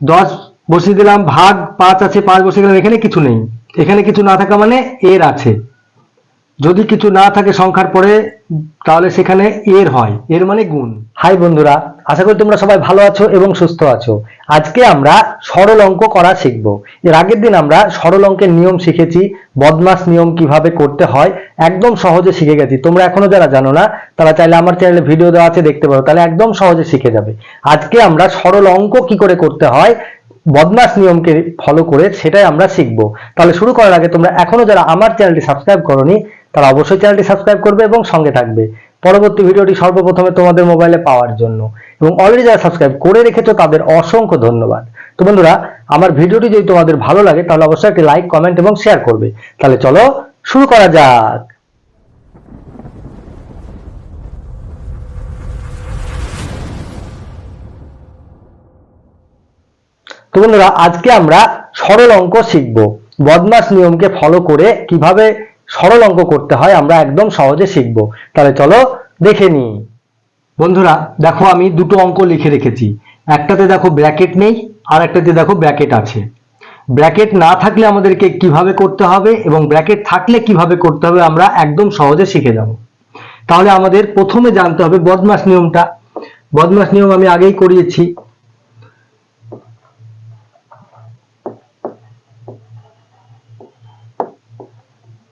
দশ বসিয়ে দিলাম, ভাগ পাঁচ আছে, পাঁচ বসিয়ে দিলাম, এখানে কিছু নেই। এখানে কিছু না থাকা মানে এর আছে। যদি কিছু না থাকে সংখ্যার পরে, তাহলে সেখানে এর হয়। এর মানে গুণ। হাই বন্ধুরা, আশা করি তোমরা সবাই ভালো আছো এবং সুস্থ আছো। আজকে আমরা সরল অঙ্ক করা শিখব। এর আগের দিন আমরা সরল অঙ্কের নিয়ম শিখেছি, বদমাস নিয়ম কীভাবে করতে হয়, একদম সহজে শিখে গেছি। তোমরা এখনও যারা জানো না, তারা চাইলে আমার চ্যানেলে ভিডিও দেওয়া আছে, দেখতে পারো। তাহলে একদম সহজে শিখে যাবে। আজকে আমরা সরল অঙ্ক কি করে করতে হয়, বদমাস নিয়মকে ফলো করে সেটাই আমরা শিখব। তাহলে শুরু করার আগে তোমরা এখনও যারা আমার চ্যানেলটি সাবস্ক্রাইব করনি তারা অবশ্যই চ্যানেলটি সাবস্ক্রাইব করবে এবং সঙ্গে থাকবে। পরবর্তী ভিডিওটি সর্বপ্রথমে তোমাদের মোবাইলে পাওয়ার জন্য। এবং অলরেডি যারা সাবস্ক্রাইব করে রেখেছো, তাদের অসংখ্য ধন্যবাদ। তো বন্ধুরা, আমার ভিডিওটি যদি তোমাদের ভালো লাগে, তাহলে অবশ্যই একটি লাইক কমেন্ট এবং শেয়ার করবে। তাহলে চলো শুরু করা যাক। তো বন্ধুরা, আজকে আমরা সরল অঙ্ক শিখব। বদমাস নিয়মকে ফলো করে কীভাবে সরল অঙ্ক করতে হয়, আমরা একদম সহজে শিখব। তাহলে চলো দেখে নিই। বন্ধুরা, দেখো আমি দুটো অঙ্ক লিখে রেখেছি। একটাতে দেখো ব্র্যাকেট নেই, আর একটাতে দেখো ব্র্যাকেট আছে। ব্র্যাকেট না থাকলে আমাদেরকে কীভাবে করতে হবে এবং ব্র্যাকেট থাকলে কীভাবে করতে হবে, আমরা একদম সহজে শিখে যাব। তাহলে আমাদের প্রথমে জানতে হবে বদমাস নিয়মটা। বদমাস নিয়ম আমি আগেই করিয়েছি।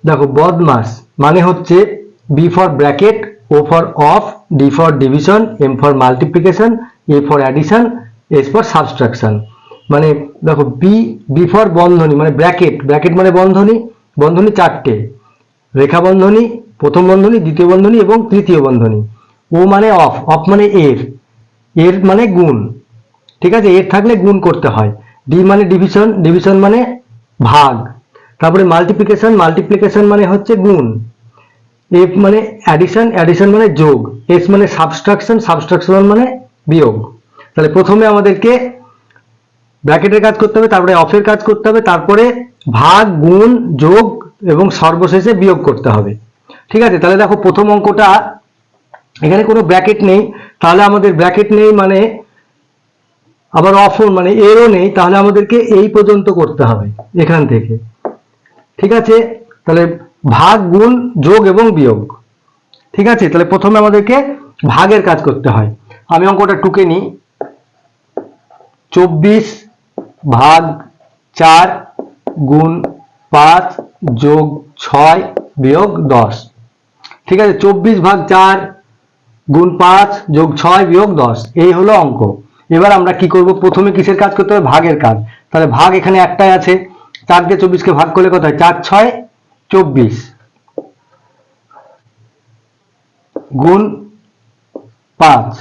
দেখো, বদমাস মানে হচ্ছে B for bracket O for of D for division M for multiplication A for addition S for subtraction মানে দেখো বি বি ফর বন্ধনী মানে ব্র্যাকেট ব্র্যাকেট মানে বন্ধনী বন্ধনী চারটে। রেখা বন্ধনী, প্রথম বন্ধনী, দ্বিতীয় বন্ধনী এবং তৃতীয় বন্ধনী। ও মানে অফ অফ মানে এর। এর মানে গুণ। ঠিক আছে? এর থাকলে গুণ করতে হয়। ডি মানে ডিভিশন ডিভিশন মানে ভাগ। তারপরে মাল্টিপ্লিকেশন মাল্টিপ্লিকেশন মানে হচ্ছে গুণ। এফ মানে অ্যাডিশন অ্যাডিশন মানে যোগ। এস মানে সাবস্ট্রাকশন সাবস্ট্রাকশন মানে বিয়োগ। তাহলে প্রথমে আমাদেরকে ব্র্যাকেটের কাজ করতে হবে, তারপরে অফের কাজ করতে হবে, তারপরে ভাগ, গুণ, যোগ এবং সর্বশেষে বিয়োগ করতে হবে। ঠিক আছে? তাহলে দেখো প্রথম অঙ্কটা, এখানে কোনো ব্র্যাকেট নেই। তাহলে আমাদের ব্র্যাকেট নেই মানে আবার অফও মানে এরও নেই। তাহলে আমাদেরকে এই পর্যন্ত করতে হবে, এখান থেকে। ঠিক আছে? তাহলে ভাগ গুণ যোগ এবং বিয়োগ। ঠিক আছে? তাহলে প্রথমে আমাদেরকে ভাগের কাজ করতে হয়। আমি অঙ্কটা টুকে নিই। চব্বিশ ভাগ চার গুণ পাঁচ যোগ ছয় বিয়োগ দশ। ঠিক আছে? চব্বিশ ভাগ চার গুণ পাঁচ যোগ ছয় বিয়োগ দশ। এই হলো অঙ্ক। এবার আমরা কি করব? প্রথমে কিসের কাজ করতে হবে? ভাগের কাজ। তাহলে ভাগ এখানে একটাই আছে। চার দিয়ে চব্বিশকে ভাগ করলে কত হয়? চার, ছয়, চব্বিশ। গুণ পাঁচ।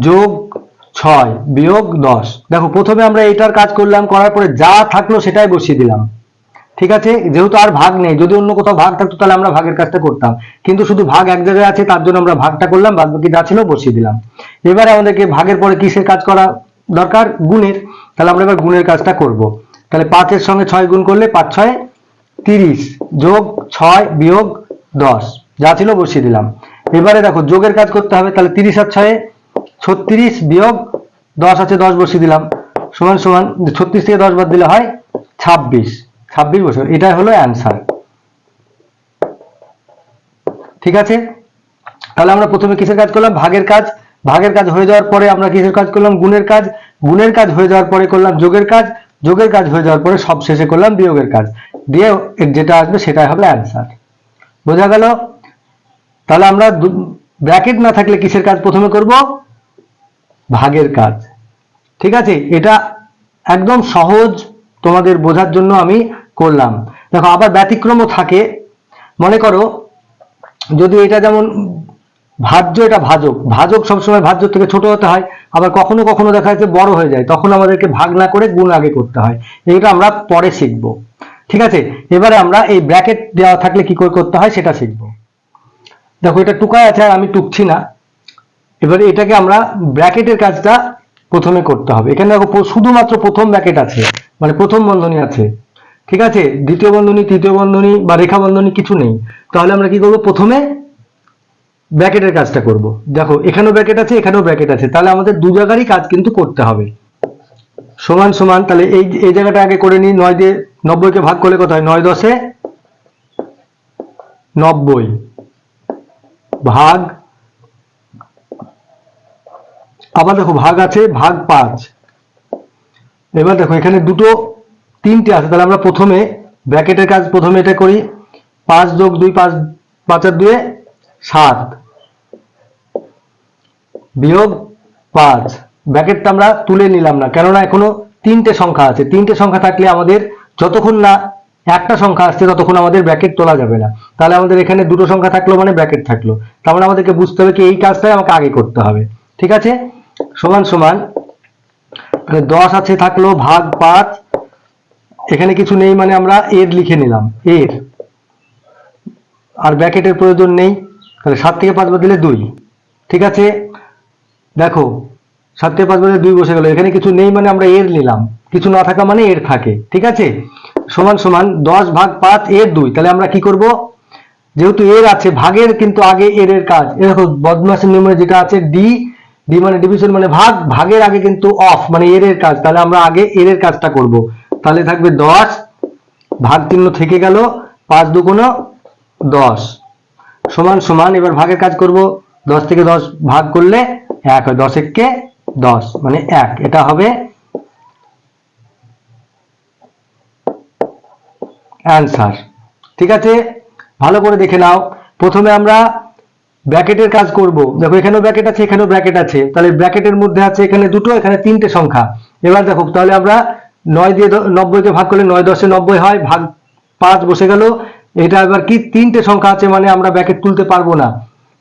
যোগ ছয়, বিয়োগ দশ। দেখো, প্রথমে আমরা এটার কাজ করলাম, করার পরে যা থাকল সেটাই বসিয়ে দিলাম। ঠিক আছে? যেহেতু আর ভাগ নেই, যদি অন্য কোথাও ভাগ থাকতো তাহলে আমরা ভাগের কাজটা করতাম। কিন্তু শুধু ভাগ এক জায়গায় আছে, তার জন্য আমরা ভাগটা করলাম বাদ বাকি যা ছিল বসিয়ে দিলাম। এবারে আমাদেরকে ভাগের পরে কিসের কাজ করা দরকার গুণের, তাহলে আমরা এবার গুণের কাজটা করব। তাহলে পাঁচের সঙ্গে ছয় গুণ করলে পাঁচ ছয় তিরিশ, যোগ ছয় বিয়োগ দশ, যা ছিল বসিয়ে দিলাম। এবারে দেখো, যোগের কাজ করতে হবে, তাহলে তিরিশ আর ছয়ে ছত্রিশ বিয়োগ দশ আছে, দশ বসিয়ে দিলাম। সমান সমান ছত্রিশ থেকে দশ বাদ দিলে হয় ছাব্বিশ। ছাব্বিশ বছর, এটাই হলো অ্যান্সার ঠিক আছে? তাহলে আমরা প্রথমে কিসের কাজ করলাম? ভাগের কাজ। ভাগের কাজ হয়ে যাওয়ার পরে আমরা কিসের কাজ করলাম? গুণের কাজ। গুণের কাজ হয়ে যাওয়ার পরে করলাম যোগের কাজ। যোগের কাজ হয়ে যাওয়ার পরে সব শেষে করলাম বিয়োগের কাজ। দিয়ে যেটা আসবে সেটাই হবে অ্যান্সার বোঝা গেল? তাহলে আমরা ব্র্যাকেট না থাকলে কিসের কাজ প্রথমে করব? ভাগের কাজ। ঠিক আছে? এটা একদম সহজ তোমাদের বোঝার জন্য আমি করলাম। দেখো, আবার ব্যতিক্রমও থাকে। মনে করো, যদি এটা যেমন ভাজ্য এটা ভাজক। ভাজক সবসময় ভাজ্য থেকে ছোট হতে হয়, আবার কখনো কখনো দেখা যাচ্ছে বড় হয়ে যায়, তখন আমাদেরকে ভাগ না করে গুণ আগে করতে হয়। এটা আমরা পরে শিখব। ঠিক আছে? এবারে আমরা এই ব্র্যাকেট দেওয়া থাকলে কি করে করতে হয় সেটা শিখব। দেখো এটা টুকায় আছে আর আমি টুকছি না। এবারে এটাকে আমরা ব্র্যাকেটের কাজটা প্রথমে করতে হবে। এখানে দেখো শুধুমাত্র প্রথম ব্র্যাকেট আছে মানে প্রথম বন্ধনী আছে। ঠিক আছে? দ্বিতীয় বন্ধনী, তৃতীয় বন্ধনী বা রেখা বন্ধনী কিছু নেই। তাহলে আমরা কি করব? প্রথমে ব্র্যাকেটের কাজটা করব। দেখো, এখানেও ব্র্যাকেট আছে, এখানেও ব্র্যাকেট আছে। তাহলে আমাদের দু জায়গারই কাজ কিন্তু করতে হবে। সমান সমান, তাহলে এই এই জায়গাটা আগে করে নিই, নয় দিয়ে নব্বইকে ভাগ করলে কত হয়? নয় দশে নব্বই ভাগ, আবার দেখো ভাগ আছে, ভাগ পাঁচ। এবার দেখো, এখানে দুটো, তিনটে আছে। তাহলে আমরা প্রথমে ব্র্যাকেটের কাজ প্রথমে এটা করি। পাঁচ যোগ দুই, পাঁচ পাঁচ আর দুয়ে সাত। বিয়োগ পাঁচ। ব্র্যাকেটটা আমরা তুলে নিলাম না। কেননা এখনও তিনটে সংখ্যা আছে। তিনটে সংখ্যা থাকলে আমাদের যতক্ষণ না একটা সংখ্যা আসছে, ততক্ষণ আমাদের ব্র্যাকেট তোলা যাবে না। তাহলে আমাদের এখানে দুটো সংখ্যা থাকল মানে ব্র্যাকেট থাকল। তার মানে আমাদেরকে বুঝতে হবে কি এই কাজটাই আমাকে আগে করতে হবে। ঠিক আছে? সমান সমান মানে দশ আছে থাকল, ভাগ পাঁচ। এখানে কিছু নেই মানে আমরা এর লিখে নিলাম। এর। আর ব্র্যাকেটের প্রয়োজন নেই। তাহলে সাত থেকে পাঁচ বাদ দিলে দুই। ঠিক আছে? দেখো সাত থেকে পাঁচ বছর দুই বসে গেল, এখানে কিছু নেই মানে আমরা এর নিলাম। কিছু না থাকা মানে এর থাকে, ঠিক আছে? সমান সমান দশ ভাগ পাঁচ এর দুই, তাহলে আমরা কি করব? যেহেতু এর আছে, ভাগের কিন্তু আগে এর এর কাজ। এ দেখো, বদমাসের নিয়মে যেটা আছে ডি ডি মানে ডিভিশন মানে ভাগ, ভাগের আগে কিন্তু অফ মানে এর এর কাজ, তাহলে আমরা আগে এর এর কাজটা করব। তাহলে থাকবে দশ, ভাগ চিহ্ন থেকে গেল, পাঁচ দুগুণ দশ। সমান সমান, এবার ভাগের কাজ করব, দশ থেকে দশ ভাগ করলে এক হয় দশ এককে দশ মানে এক। এটা হবে অ্যান্সার ঠিক আছে? ভালো করে দেখে নাও। প্রথমে আমরা ব্র্যাকেটের কাজ করব। দেখো, এখানেও ব্র্যাকেট আছে, এখানেও ব্র্যাকেট আছে। তাহলে ব্র্যাকেটের মধ্যে আছে এখানে দুটো, এখানে তিনটে সংখ্যা। এবার দেখো, তাহলে আমরা নয় দিয়ে নব্বইকে ভাগ করলে নয় দশে নব্বই হয়, ভাগ পাঁচ বসে গেল। এটা এবার কি? তিনটে সংখ্যা আছে মানে আমরা ব্র্যাকেট তুলতে পারব না।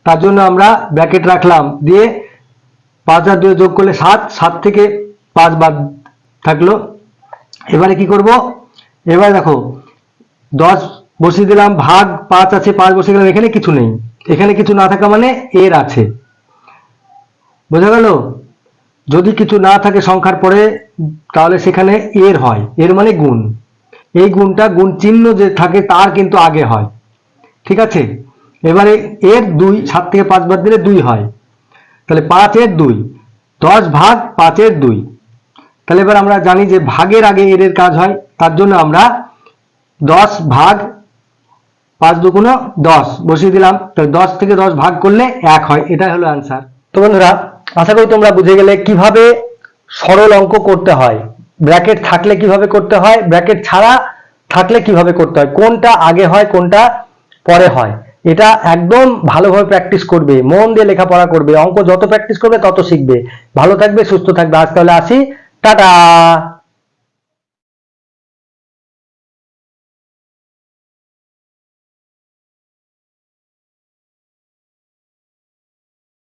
তার জন্য আমরা ব্র্যাকেট রাখলাম। দিয়ে পাঁচ আর দুয়ে যোগ করলে সাত সাত থেকে পাঁচ বাদ থাকল। এবারে কি করব? এবারে দেখো, দশ বসিয়ে দিলাম, ভাগ পাঁচ আছে, পাঁচ বসে গেলাম এখানে কিছু নেই। এখানে কিছু না থাকা মানে এর আছে। বোঝা গেল? যদি কিছু না থাকে সংখ্যার পরে, তাহলে সেখানে এর হয়। এর মানে গুণ। এই গুণটা গুণ চিহ্ন যে থাকে, তার কিন্তু আগে হয়। ঠিক আছে? এবারে এর দুই, সাত থেকে পাঁচ বাদ দিলে দুই হয়। তাহলে পাঁচের দুই, দশ ভাগ পাঁচের দুই। তাহলে এবার আমরা জানি যে ভাগের আগে এর এর কাজ হয়, তার জন্য আমরা দশ ভাগ পাঁচ দুগুণ দশ বসিয়ে দিলাম। তো দশ থেকে দশ ভাগ করলে এক হয়, এটাই হলো অ্যান্সার তো বন্ধুরা, আশা করি তোমরা বুঝে গেলে কীভাবে সরল অঙ্ক করতে হয়। ব্র্যাকেট থাকলে কীভাবে করতে হয়, ব্র্যাকেট ছাড়া থাকলে কীভাবে করতে হয়, কোনটা আগে হয়, কোনটা পরে হয়। এটা একদম ভালোভাবে প্র্যাকটিস করবে, মন দিয়ে লেখাপড়া করবে, অঙ্ক যত প্র্যাকটিস করবে তত শিখবে। ভালো থাকবে, সুস্থ থাকবে। আজ তাহলে আসি। টাটা!